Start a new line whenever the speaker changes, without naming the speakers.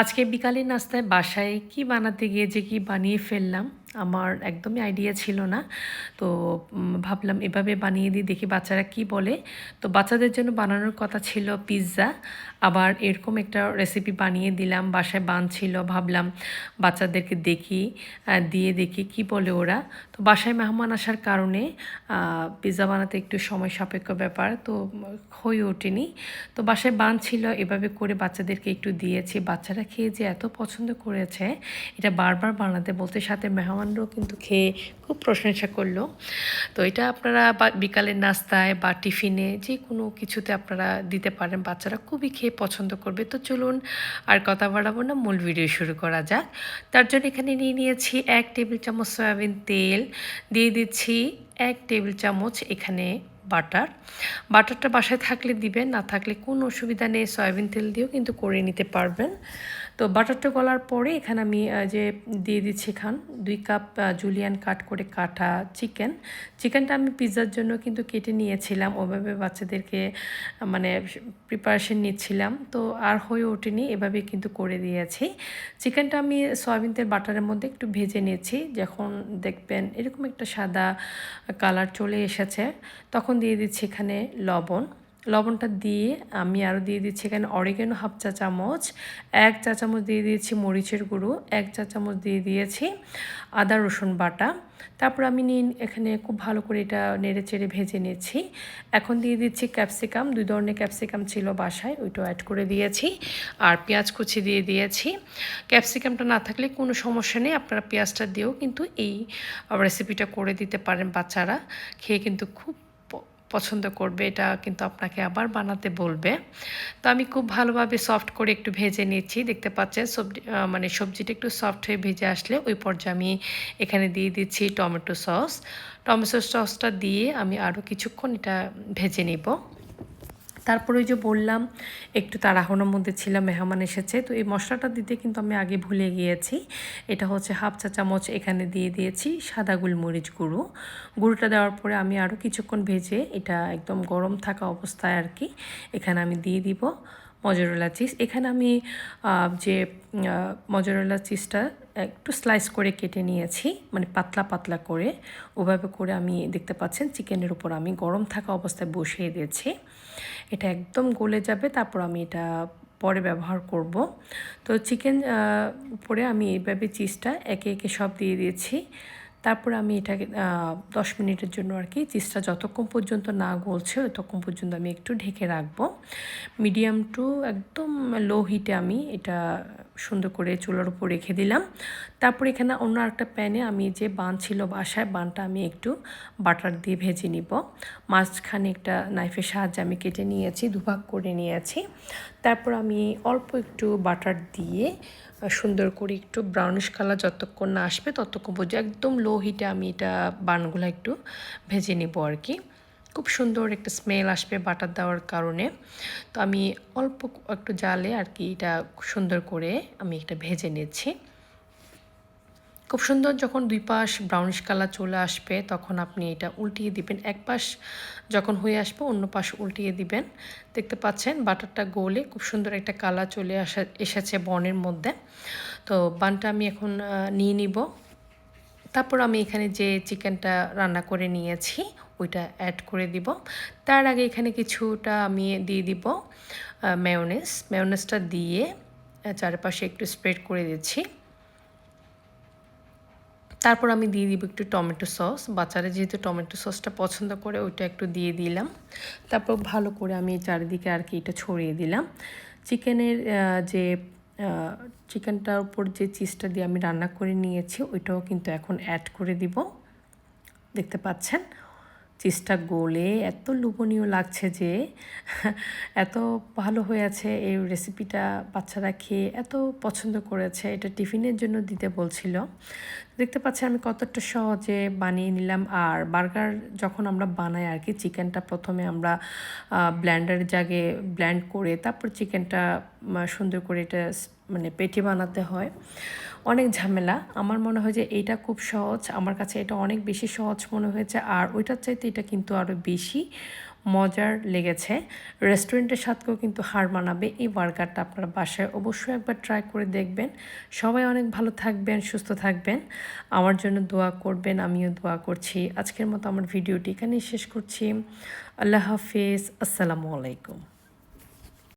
আজকে বিকালের নাস্তায় বাসায় কি বানাতে গিয়ে যে কি বানিয়ে ফেললাম আমার একদমই আইডিয়া ছিল না। তো ভাবলাম এভাবে বানিয়ে দিই, দেখি বাচ্চারা কি বলে। তো বাচ্চাদের জন্য বানানোর কথা ছিল পিৎজা আবার এরকম একটা রেসিপি বানিয়ে দিলাম, বাসায় বান ছিল ভাবলাম বাচ্চাদেরকে দেখি দিয়ে দেখি কি বলে ওরা। তো বাসায় মেহমান আসার কারণে পিৎজা বানাতে একটু সময় সাপেক্ষ ব্যাপার। তো, হয়ে ওঠেনি। তো বাসায় বান ছিল এভাবে করে বাচ্চাদেরকে একটু দিয়েছি। বাচ্চারা খেয়ে যে এত পছন্দ করেছে, এটা বারবার বানাতে বলতে সাথে মেহমানরাও কিন্তু খেয়ে খুব প্রশংসা করল। তো এটা আপনারা বা- বিকালের নাস্তায় বা টিফিনে যে কোনো কিছুতে আপনারা দিতে পারেন। বাচ্চারা খুবই খেয়ে পছন্দ করবে। তো চলুন আর কথা বাড়াবো না, মূল ভিডিও শুরু করা যাক। তার জন্য এখানে নিয়ে নিয়েছি এক টেবিল চামচ সয়াবিন তেল। দিয়ে দিচ্ছি এক টেবিল চামচ এখানে বাটার। বাটারটা বাসায় থাকলে দিবেন, না থাকলে কোনো অসুবিধা নেই, সয়াবিন তেল দিয়েও কিন্তু করে নিতে পারবেন। তো বাটারটা গলার পরে এখানে আমি যে দিয়ে দিচ্ছি এখান, দুই কাপ জুলিয়ান কাট করে কাটা চিকেন চিকেনটা আমি পিৎজার জন্য কিন্তু কেটে নিয়েছিলাম ওভাবে বাচ্চাদেরকে মানে প্রিপারেশন নিচ্ছিলাম। তো আর হয়ে ওঠেনি, এভাবে কিন্তু করে দিয়েছি। চিকেনটা আমি সয়াবিন তেল, বাটারের মধ্যে একটু ভেজে নিয়েছি। যখন দেখবেন এরকম একটা সাদা কালার চলে এসেছে, তখন দিয়ে দিচ্ছি এখানে লবণ। লবণটা দিয়ে আমি আরও দিয়ে দিচ্ছি এখানে অরিগেনো হাফ চা চামচ, এক চা চামচ দিয়ে দিয়েছি মরিচের গুঁড়ো, এক চা চামচ দিয়ে দিয়েছি আদা রসুন বাটা। তারপর আমি নিয়ে এখানে খুব ভালো করে এটা নেড়ে চেড়ে ভেজে নিয়েছি এখন দিয়ে দিচ্ছি ক্যাপসিকাম, দুই ধরনের ক্যাপসিকাম ছিল বাসায়, ওইটাও অ্যাড করে দিয়েছি। আর পেঁয়াজ কুচি দিয়ে দিয়েছি। ক্যাপসিকামটা না থাকলে কোনো সমস্যা নেই, আপনারা পেঁয়াজটা দিয়েও কিন্তু এই রেসিপিটা করে দিতে পারেন বাচ্চারা। খেয়ে কিন্তু খুব পছন্দ করবে, এটা কিন্তু আপনাকে আবার বানাতে বলবে। তো আমি খুব ভালোভাবে সফট করে একটু ভেজে নিচ্ছি। দেখতে পাচ্ছেন, সবজি মানে সবজিটা একটু সফট হয়ে ভেজে আসলে ওই পর্যায়ে আমি এখানে দিয়ে দিচ্ছি টমেটো সস। টমেটো সসটা দিয়ে আমি আরও কিছুক্ষণ এটা ভেজে নিব। তারপরে ওই যে বললাম, একটু তাড়াহুড়োর মধ্যে ছিলাম, মেহমান এসেছে। তো এই মশলাটা দিতে কিন্তু আমি আগে ভুলে গিয়েছি। এটা হচ্ছে হাফ চা চামচ এখানে দিয়ে দিয়েছি সাদা গোলমরিচ গুঁড়ো। গুঁড়োটা দেওয়ার পরে আমি আরও কিছুক্ষণ ভেজে এটা একদম গরম থাকা অবস্থায় আর কি এখানে আমি দিয়ে দিব। Mozzarella cheese. এখানে আমি যে মজরেলা চিজটা একটু স্লাইস করে কেটে নিয়েছি মানে পাতলা পাতলা করে। ওভাবে করে আমি, দেখতে পাচ্ছেন, চিকেনের উপর আমি গরম থাকা অবস্থায় বসিয়ে দিয়েছি। এটা একদম গলে যাবে, তারপর আমি এটা পরে ব্যবহার করব। তো চিকেন উপরে আমি এইভাবে চিজটা একে একে সব দিয়ে দিয়েছি। তারপর আমি এটাকে দশ মিনিটের জন্য আর কি চিজটা যতক্ষণ পর্যন্ত না গলছে ততক্ষণ পর্যন্ত আমি একটু ঢেকে রাখব। মিডিয়াম টু একদম লো হিটে আমি এটা সুন্দর করে চুলার উপর রেখে দিলাম। তারপর এখানে অন্য একটা প্যানে আমি যে বান ছিল বাসায়, বানটা আমি একটু বাটার দিয়ে ভেজে নিব। মাঝখানে একটা নাইফের সাহায্যে আমি কেটে নিয়েছি, দুভাগ করে নিয়েছি। তারপর আমি অল্প একটু বাটার দিয়ে সুন্দর করে একটু ব্রাউনিশ কালার যতক্ষণ না আসবে ততক্ষণ পর্যন্ত একদম লো হিটে আমি এটা বানগুলো একটু ভেজে নিব আর কি। খুব সুন্দর একটা স্মেল আসবে বাটার দেওয়ার কারণে। তো আমি অল্প একটু জালে আর কি এটা সুন্দর করে আমি এটা ভেজে নিচ্ছি। খুব সুন্দর যখন দুই পাশ ব্রাউনিশ কালার চলে আসবে তখন আপনি এটা উল্টিয়ে দিবেন। এক পাশ যখন হয়ে আসবে অন্য পাশ উল্টিয়ে দিবেন। দেখতে পাচ্ছেন বাটারটা গলে খুব সুন্দর একটা কালার চলে আসা, এসেছে বনের মধ্যে। তো বানটা আমি এখন নিয়ে নিব। তারপর আমি এখানে যে চিকেনটা রান্না করে নিয়েছি ওইটা অ্যাড করে দিব। তার আগে এখানে কিছুটা আমি দিয়ে দিব মেয়নেস মেয়নেসটা দিয়ে চারপাশে একটু স্প্রেড করে দিচ্ছি। তারপর আমি দিয়ে দিব একটু টমেটো সস বাচ্চারা যেহেতু টমেটো সসটা পছন্দ করে, ওইটা একটু দিয়ে দিলাম। তারপর ভালো করে আমি চারিদিকে আর কি এটা ছড়িয়ে দিলাম। চিকেনের যে চিকেনটার উপর যে চিজটা দিয়ে আমি রান্না করে নিয়েছি, ওইটাও কিন্তু এখন অ্যাড করে দিব। দেখতে পাচ্ছেন? চিজটা গোলে এত লোভনীয় লাগছে যে, এত ভালো হয়েছে এই রেসিপিটা বাচ্চারা খেয়ে, এত পছন্দ করেছে, এটা টিফিনের জন্য দিতে বলছিল। দেখতে পাচ্ছি আমি কতটা সহজে বানিয়ে নিলাম। আর বার্গার যখন আমরা বানাই আর কি, চিকেনটা প্রথমে আমরা ব্ল্যান্ডার জাগে ব্ল্যান্ড করে তারপর চিকেনটা সুন্দর করে এটা মানে পেটি বানাতে হয়। অনেক ঝামেলা। আমার মনে হয় যে এইটা খুব সহজ। আমার কাছে এটা অনেক বেশি সহজ মনে হয়েছে। আর ওইটার চাইতে এটা কিন্তু আরও বেশি মজার লেগেছে। রেস্টুরেন্টের স্বাদকেও কিন্তু হার মানাবে। এই বার্গারটা আপনারা বাসায় অবশ্যই একবার ট্রাই করে দেখবেন। সবাই অনেক ভালো থাকবেন, সুস্থ থাকবেন। আমার জন্য দোয়া করবেন, আমিও দোয়া করছি। আজকের মতো আমার ভিডিওটি এখানেই শেষ করছি। আল্লাহ হাফিজ। আসসালামু আলাইকুম।